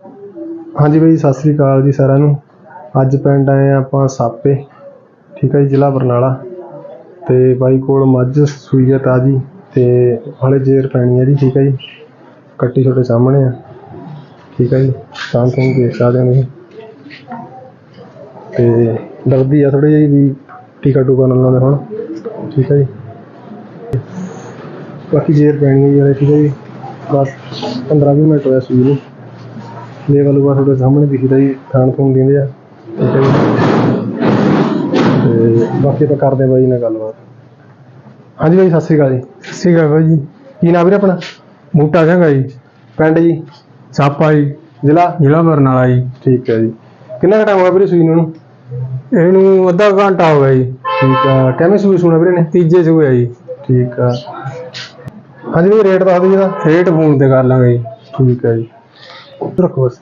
ਹਾਂਜੀ ਬਾਈ, ਸਤਿ ਸ੍ਰੀ ਅਕਾਲ ਜੀ ਸਾਰਿਆਂ ਨੂੰ। ਅੱਜ ਪਿੰਡ ਆਏ ਆ ਆਪਾਂ ਸਾਪੇ, ਠੀਕ ਹੈ ਜੀ, ਜ਼ਿਲ੍ਹਾ ਬਰਨਾਲਾ। ਤੇ ਬਾਈ ਕੋਲ ਮੱਝ ਸੂਈ ਹੈ ਤਾਜੀ ਤੇ ਹਾਲੇ ਜੇਰ ਪੈਣੀ ਹੈ ਜੀ, ਠੀਕ ਹੈ ਜੀ। ਕੱਟੀ ਤੁਹਾਡੇ ਸਾਹਮਣੇ ਆ, ਠੀਕ ਹੈ ਜੀ। ਤਾਂ ਤੁਹਾਨੂੰ ਦੇਖ ਸਕਦੇ ਹੋ ਤੁਸੀਂ। ਤੇ ਡਰਦੀ ਆ ਥੋੜੀ ਜਿਹੀ ਵੀ ਟੀਕਾ ਟੂਕਾ ਨਾ ਲਾਉਂਦੇ ਹੁਣ, ਠੀਕ ਹੈ ਜੀ। ਬਾਕੀ ਜੇਰ ਪੈਣੀ ਹੈ ਜੀ ਹਾਲੇ, ਠੀਕ ਹੈ ਜੀ। ਬਸ 15 ਵੀਹ ਮਿੰਟ ਹੋਇਆ ਸੂਈ ਨੂੰ। ਲੇਵਲ ਉਹ ਤੁਹਾਡੇ ਸਾਹਮਣੇ ਦਿਖਦਾ ਜੀ ਖਾਣ ਖੂਨ ਦਿੰਦੇ ਆ। ਠੀਕ ਹੈ ਜੀ। ਤੇ ਬਾਕੀ ਆਪਾਂ ਕਰਦੇ ਬਾਈ ਨਾਲ ਗੱਲਬਾਤ। ਹਾਂਜੀ ਬਾਈ ਸਤਿ ਸ੍ਰੀ ਅਕਾਲ ਜੀ। ਸਤਿ ਸ਼੍ਰੀ ਅਕਾਲ ਬਾਈ ਜੀ। ਕੀ ਨਾਮ ਵੀਰੇ ਆਪਣਾ? ਬੂਟਾ ਸਿੰਘ ਆ ਜੀ। ਪਿੰਡ ਜੀ? ਸਾਪਾ ਜੀ। ਜ਼ਿਲ੍ਹਾ? ਜ਼ਿਲ੍ਹਾ ਬਰਨਾਲਾ ਜੀ। ਠੀਕ ਹੈ ਜੀ। ਕਿੰਨਾ ਕੁ ਟਾਈਮ ਹੋਇਆ ਵੀਰੇ ਸੂਈ ਨੂੰ ਇਹਨੂੰ? ਇਹਨੂੰ ਅੱਧਾ ਘੰਟਾ ਹੋ ਗਿਆ ਜੀ। ਠੀਕ ਆ। ਕਿਵੇਂ ਸੂਈ ਸੁਣਾ ਵੀਰੇ ਨੇ ਤੀਜੇ ਸੂਏ ਆ ਜੀ। ਠੀਕ ਆ। ਹਾਂਜੀ ਵੀਰੇ ਰੇਟ ਦੱਸ ਦਿਓ ਜਿਹਦਾ ਰੇਟ ਫੋਨ ਤੇ ਕਰ ਲਾਂਗੇ ਜੀ। ਠੀਕ ਹੈ ਜੀ। ਰੱਖੋ ਬਸ।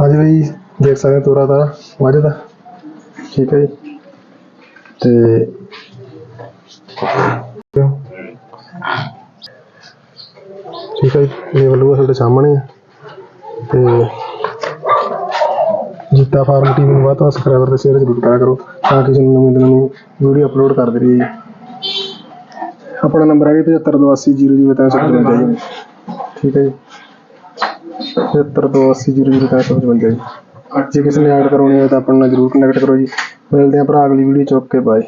ਹਾਂਜੀ ਬਾਈ, ਦੇਖ ਸਕਦੇ ਹੋ ਤੋਰਾ ਦਾ ਮੱਝ ਦਾ। ਠੀਕ ਹੈ ਜੀ। ਤੇ ਠੀਕ ਹੈ ਲੇਵਲ ਉਹ ਤੁਹਾਡੇ ਸਾਹਮਣੇ। ਆ ਤੇ ਜੀਤਾ ਫਾਰਮ ਟੀਵੀ ਨੂੰ ਵੱਧ ਤੋਂ ਸਬਸਕ੍ਰਾਈਬਰ ਤੇ ਸ਼ੇਅਰ ਜ਼ਰੂਰ ਕਰਿਆ ਕਰੋ, ਤਾਂ ਕਿ ਤੁਹਾਨੂੰ ਨਵੀਂ ਨਵੀਂ ਵੀਡੀਓ ਅਪਲੋਡ ਕਰਦੇ ਰਹੀਏ ਜੀ। ਆਪਣਾ ਨੰਬਰ ਹੈ 7582000355 ਜੀ ਠੀਕ ਹੈ ਜੀ। 7582000355 ਜੀ ਜੇ ਕਿਸੇ ਨੇ ਐਡ ਕਰਾਉਣੀ ਹੋਵੇ ਤਾਂ ਆਪਣੇ ਨਾਲ ਜ਼ਰੂਰ ਕਨੈਕਟ ਕਰੋ ਜੀ। ਮਿਲਦੇ ਹਾਂ ਭਰਾ, ਅਗਲੀ ਵੀਡੀਓ ਚੁੱਕ ਕੇ ਬਾਏ